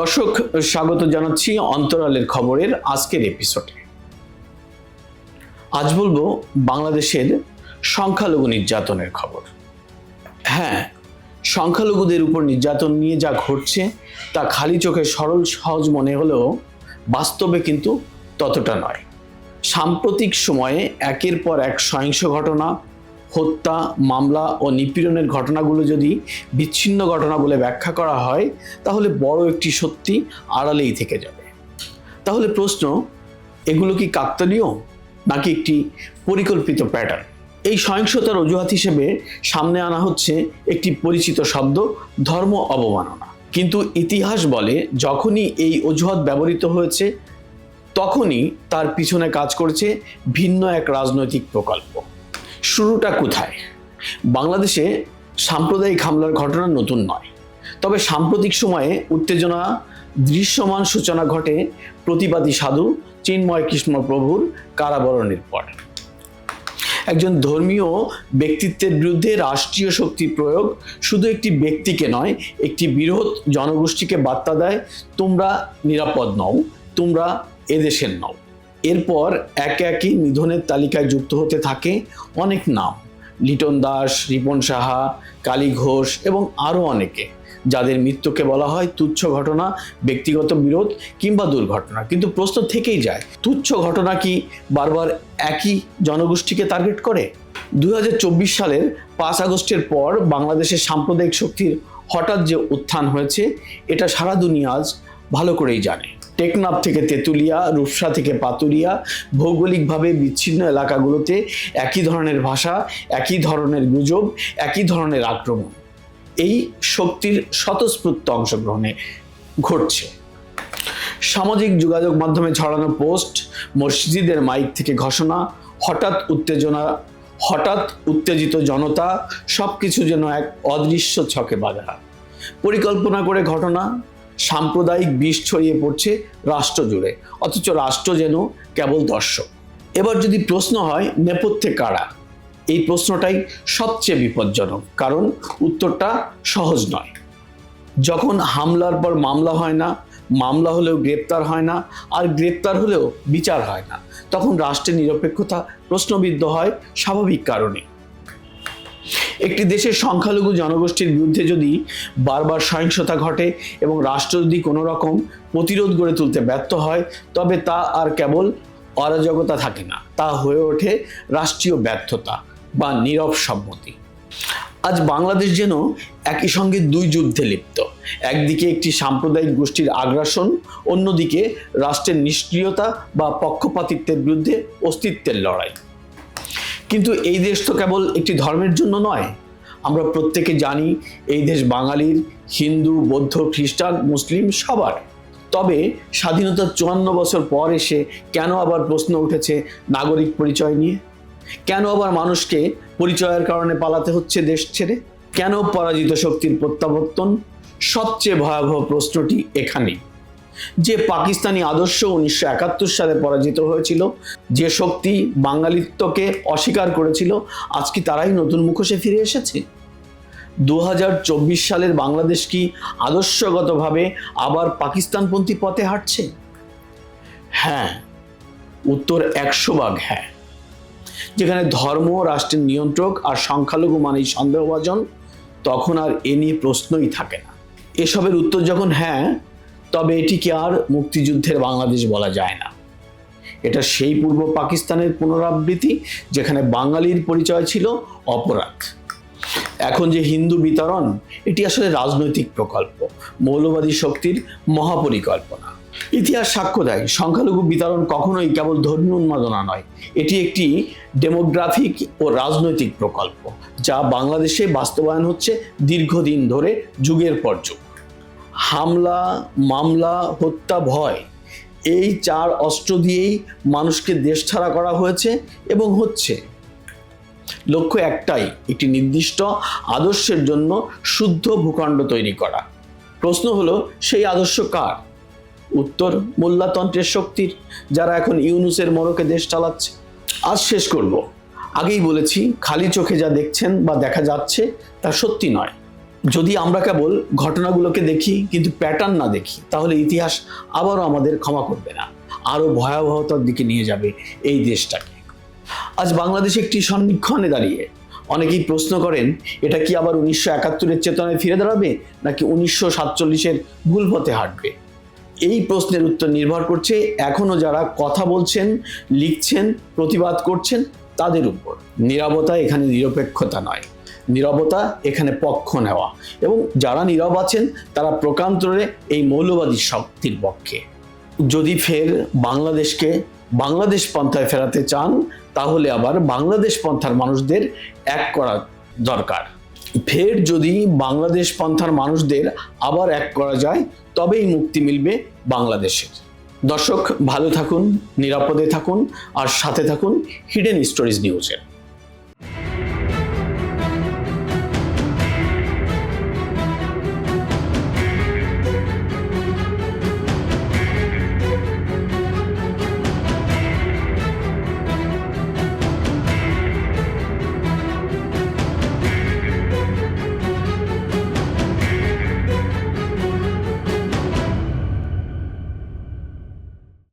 দর্শক, স্বাগত জানাচ্ছি অন্তরালের খবরের আজকের এপিসোডে আজ বলব বাংলাদেশের সংখ্যালঘু নির্যাতনের খবর। হ্যাঁ সংখ্যালঘুদের উপর নির্যাতন নিয়ে যা ঘটছে, তা খালি চোখে সরল, সহজ মনে হলেও বাস্তবে কিন্তু ততটা নয়। সাম্প্রতিক সময়ে একের পর এক সহিংস ঘটনা হত্যা, মামলা ও নিপীড়নের ঘটনাগুলো যদি বিচ্ছিন্ন ঘটনা বলে ব্যাখ্যা করা হয়, তাহলে বড় একটি সত্যি আড়ালেই থেকে যাবে। তাহলে প্রশ্ন, এগুলো কি কাকতালীয় নাকি একটি পরিকল্পিত প্যাটার্ন এই সহিংসতার অজুহাত হিসেবে সামনে আনা হচ্ছে একটি পরিচিত শব্দ, ধর্ম অবমাননা। কিন্তু ইতিহাস বলে, যখনই এই অজুহাত ব্যবহৃত হয়েছে, তখনই তার পিছনে কাজ করেছে ভিন্ন এক রাজনৈতিক প্রকল্প। শুরুটা কোথায়? বাংলাদেশে সাম্প্রদায়িক হামলার ঘটনা নতুন নয়। তবে সাম্প্রতিক সময়ে উত্তেজনা, দৃশ্যমান সূচনা ঘটে প্রতিবাদী সাধু চিন্ময় কৃষ্ণ প্রভুর কারাবরণের পর। একজন ধর্মীয় ব্যক্তিত্বের বিরুদ্ধে রাষ্ট্রীয় শক্তি প্রয়োগ শুধু একটি ব্যক্তিকে নয়, একটি বৃহৎ জনগোষ্ঠীকে বার্তা দেয়, তোমরা নিরাপদ নও, তোমরা এদেশের নও। এরপর একে একে নিধনের তালিকায় যুক্ত হতে থাকে অনেক নাম। লিটন দাস, রিপন সাহা, কালী ঘোষ এবং আরও অনেকে, যাদের মৃত্যুকে বলা হয় তুচ্ছ ঘটনা, ব্যক্তিগত বিরোধ কিংবা দুর্ঘটনা। কিন্তু প্রশ্ন থেকেই যায়, তুচ্ছ ঘটনা কি বারবার একই জনগোষ্ঠীকে টার্গেট করে? দু হাজার চব্বিশ সালের পাঁচ আগস্টের পর বাংলাদেশের সাম্প্রদায়িক শক্তির হঠাৎ যে উত্থান হয়েছে, এটা সারা দুনিয়া আজ ভালো করেই জানে। টেকনাফ থেকে তেঁতুলিয়া, রূপসা থেকে পাতুরিয়া, ভৌগোলিকভাবে বিচ্ছিন্ন এলাকাগুলোতে একই ধরনের ভাষা, একই ধরনের গুজব, একই ধরনের আক্রমণ। এই শক্তির স্বতঃস্ফূর্ত অংশগ্রহণে ঘটছে। সামাজিক যোগাযোগ মাধ্যমে ছড়ানো পোস্ট, মসজিদের মাইক থেকে ঘোষণা, হঠাৎ উত্তেজনা, হঠাৎ উত্তেজিত জনতা সব কিছু যেন এক অদৃশ্য ছকে বাঁধা। পরিকল্পনা করে ঘটনা সাম্প্রদায়িক বিষ ছড়িয়ে পড়ছে রাষ্ট্র জুড়ে। অথচ রাষ্ট্র যেন কেবল দর্শক। এবার যদি প্রশ্ন হয়, নেপথ্যে কারা? এই প্রশ্নটাই সবচেয়ে বিপজ্জনক, কারণ উত্তরটা সহজ নয়। যখন হামলার পর মামলা হয় না, মামলা হলেও গ্রেপ্তার হয় না, আর গ্রেপ্তার হলেও বিচার হয় না, তখন রাষ্ট্রের নিরপেক্ষতা প্রশ্নবিদ্ধ হয় স্বাভাবিক কারণে। একটি দেশের সংখ্যালঘু জনগোষ্ঠীর বিরুদ্ধে যদি বারবার সহিংসতা ঘটে এবং রাষ্ট্র যদি কোনো রকম প্রতিরোধ গড়ে তুলতে ব্যর্থ হয়, তবে তা আর কেবল অরাজকতা থাকে না। তা হয়ে ওঠে রাষ্ট্রীয় ব্যর্থতা বা নীরব সম্মতি। আজ বাংলাদেশ যেন একই সঙ্গে দুই যুদ্ধে লিপ্ত। একদিকে একটি সাম্প্রদায়িক গোষ্ঠীর আগ্রাসন, অন্যদিকে রাষ্ট্রের নিষ্ক্রিয়তা বা পক্ষপাতিত্বের বিরুদ্ধে অস্তিত্বের লড়াই। কিন্তু এই দেশ তো কেবল একটি ধর্মের জন্য নয়। আমরা প্রত্যেকে জানি এই দেশ বাঙালির, হিন্দু, বৌদ্ধ, খ্রিস্টান, মুসলিম সবার। তবে স্বাধীনতার চুয়ান্ন বছর পর এসে কেন আবার প্রশ্ন উঠেছে নাগরিক পরিচয় নিয়ে? কেন আবার মানুষকে পরিচয়ের কারণে পালাতে হচ্ছে দেশ ছেড়ে? কেন পরাজিত শক্তির প্রত্যাবর্তন? সবচেয়ে ভয়াবহ প্রশ্নটি এখানেই। যে পাকিস্তানি আদর্শ উনিশশো একাত্তর সালে পরাজিত হয়েছিল, যে শক্তি বাঙালিত্বকে অস্বীকার করেছিল, আজ কি তারাই নতুন মুখোশে ফিরে এসেছে? দু সালের বাংলাদেশ কি আদর্শগতভাবে আবার পাকিস্তানপন্থী পথে হাঁটছে? হ্যাঁ উত্তর একশো ভাগ হ্যাঁ। যেখানে ধর্ম, রাষ্ট্রের নিয়ন্ত্রক আর সংখ্যালঘু মানেই সন্দেহভাজন, তখন আর এ নিয়ে প্রশ্নই থাকে না। এসবের উত্তর যখন হ্যাঁ তবে এটিকে আর মুক্তিযুদ্ধের বাংলাদেশ বলা যায় না। এটা সেই পূর্ব পাকিস্তানের পুনরাবৃত্তি, যেখানে বাঙালির পরিচয় ছিল অপরাধ। এখন যে হিন্দু বিতরণ, এটি আসলে রাজনৈতিক প্রকল্প, মৌলবাদী শক্তির মহাপরিকল্পনা। ইতিহাস সাক্ষ্য দেয়, সংখ্যালঘু বিতরণ কখনোই কেবল ধর্মীয় উন্মাদনা নয়, এটি একটি ডেমোগ্রাফিক ও রাজনৈতিক প্রকল্প, যা বাংলাদেশে বাস্তবায়ন হচ্ছে দীর্ঘদিন ধরে, যুগের পর যুগ। হামলা, মামলা, হত্যা, ভয়, এই চার অস্ত্র দিয়েই মানুষকে দেশ ছাড়া করা হয়েছে এবং হচ্ছে। লক্ষ্য একটাই, একটি নির্দিষ্ট আদর্শের জন্য শুদ্ধ ভূখণ্ড তৈরি করা। প্রশ্ন হলো, সেই আদর্শ কার? উত্তর, মোল্লাতন্ত্রের শক্তির, যারা এখন ইউনুসের মোড়কে দেশ চালাচ্ছে। আজ শেষ করব। আগেই বলেছি, খালি চোখে যা দেখছেন বা দেখা যাচ্ছে, তা সত্যি নয়। যদি আমরা কেবল ঘটনাগুলোকে দেখি, কিন্তু প্যাটার্ন না দেখি, তাহলে ইতিহাস আবারও আমাদের ক্ষমা করবে না। আরও ভয়াবহতার দিকে নিয়ে যাবে এই দেশটাকে। আজ বাংলাদেশ একটি সন্নিক্ষণে দাঁড়িয়ে অনেকেই প্রশ্ন করেন, এটা কি আবার উনিশশো একাত্তরের চেতনায় ফিরে দাঁড়াবে, নাকি উনিশশো সাতচল্লিশের ভুল পথে হাঁটবে? এই প্রশ্নের উত্তর নির্ভর করছে এখনও যারা কথা বলছেন, লিখছেন, প্রতিবাদ করছেন, তাদের উপর। নিরবতা এখানে নিরপেক্ষতা নয়। নীরবতা এখানে পক্ষ নেওয়া। এবং যারা নীরব আছেন, তারা প্রকান্তরে এই মৌলবাদী শক্তির পক্ষে। যদি ফের বাংলাদেশকে বাংলাদেশ পন্থায় ফেরাতে চান, তাহলে আবার বাংলাদেশ পন্থার মানুষদের এক করা দরকার। ফের যদি বাংলাদেশ পন্থার মানুষদের আবার এক করা যায়, তবেই মুক্তি মিলবে বাংলাদেশের। দর্শক, ভালো থাকুন, নিরাপদে থাকুন, আর সাথে থাকুন হিডেন স্টোরিজ নিউজের